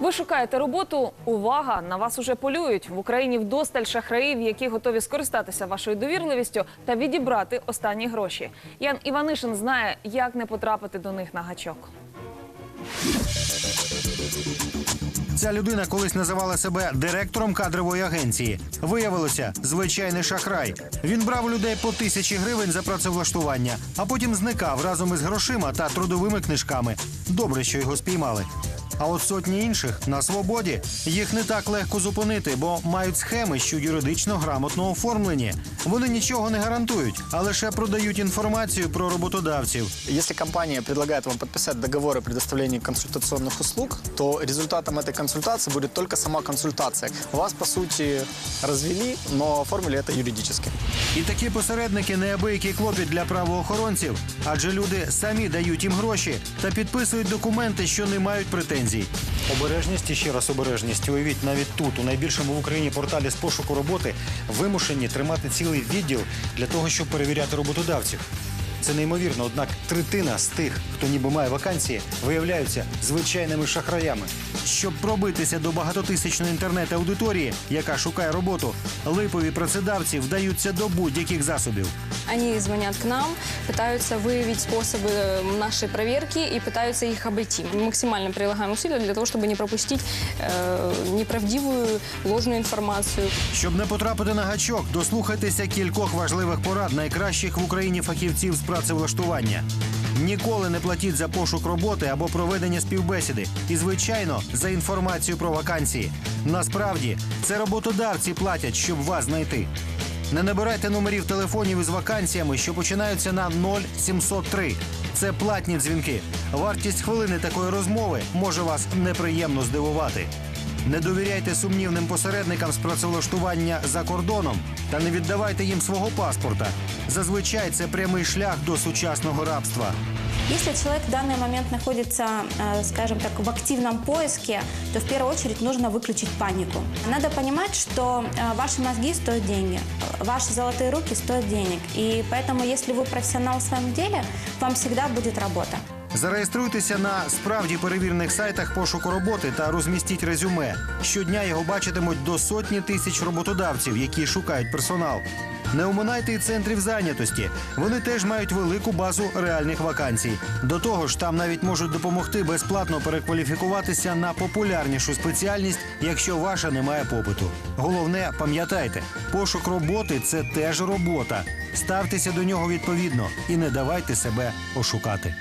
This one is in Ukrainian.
Ви шукаєте роботу? Увага! На вас уже полюють в Україні вдосталь шахраїв, які готові скористатися вашою довірливістю та відібрати останні гроші. Ян Іванишин знає, як не потрапити до них на гачок. Ця людина колись називала себе директором кадрової агенції. Виявилося, звичайний шахрай. Він брав людей по тисячі гривень за працевлаштування, а потім зникав разом із грошима та трудовими книжками. Добре, що його спіймали. А от сотні інших на свободі їх не так легко зупинити, бо мають схеми, що юридично грамотно оформлені. Вони нічого не гарантують, а лише продають інформацію про роботодавців. Если компания предлагает вам подписать договор о предоставлении консультационных услуг, то результатом этой консультации будет только сама консультация. Вас, по сути, развели, но оформили это юридически. І такі посередники неабиякий клопіт для правоохоронців, адже люди самі дають їм гроші та підписують документи, що не мають претензій. Обережність і ще раз обережність. Уявіть, навіть тут, у найбільшому в Україні порталі з пошуку роботи, вимушені тримати цілий відділ для того, щоб перевіряти роботодавців. Це неймовірно, однак третина з тих, хто ніби має вакансії, виявляються звичайними шахраями. Щоб пробитися до багатотисячної інтернет-аудиторії, яка шукає роботу, липові працедавці вдаються до будь-яких засобів. Они звонят к нам, пытаются выявить способы э, нашей проверки и пытаются их обойти. Мы максимально прилагаем усилия для того, чтобы не пропустить э, неправдивую, ложную информацию. Щоб не потрапити на гачок, дослухайтеся кількох важливих порад найкращих в Україні фахівців з працевлаштування. Ніколи не платіть за пошук роботи або проведення співбесіди. І, звичайно, за інформацію про вакансії. Насправді, це роботодавці платять, щоб вас знайти. Не набирайте номерів телефонів із вакансіями, що починаються на 0703. Це платні дзвінки. Вартість хвилини такої розмови може вас неприємно здивувати. Не довіряйте сумнівним посередникам з працевлаштування за кордоном та не віддавайте їм свого паспорта. Зазвичай це прямий шлях до сучасного рабства. Если человек в данный момент находится, э, скажем так, в активном поиске, то в первую очередь нужно выключить панику. Надо понимать, что э, ваши мозги стоят деньги, э, ваши золотые руки стоят денег. И поэтому, если вы профессионал в своем деле, вам всегда будет работа. Зареєструйтеся на справді перевірених сайтах пошуку роботи та розмістіть резюме. Щодня його бачитимуть до сотні тисяч роботодавців, які шукають персонал. Не оминайте і центрів зайнятості. Вони теж мають велику базу реальних вакансій. До того ж, там навіть можуть допомогти безплатно перекваліфікуватися на популярнішу спеціальність, якщо ваша не має попиту. Головне, пам'ятайте, пошук роботи це теж робота. Ставтеся до нього відповідно і не давайте себе ошукати.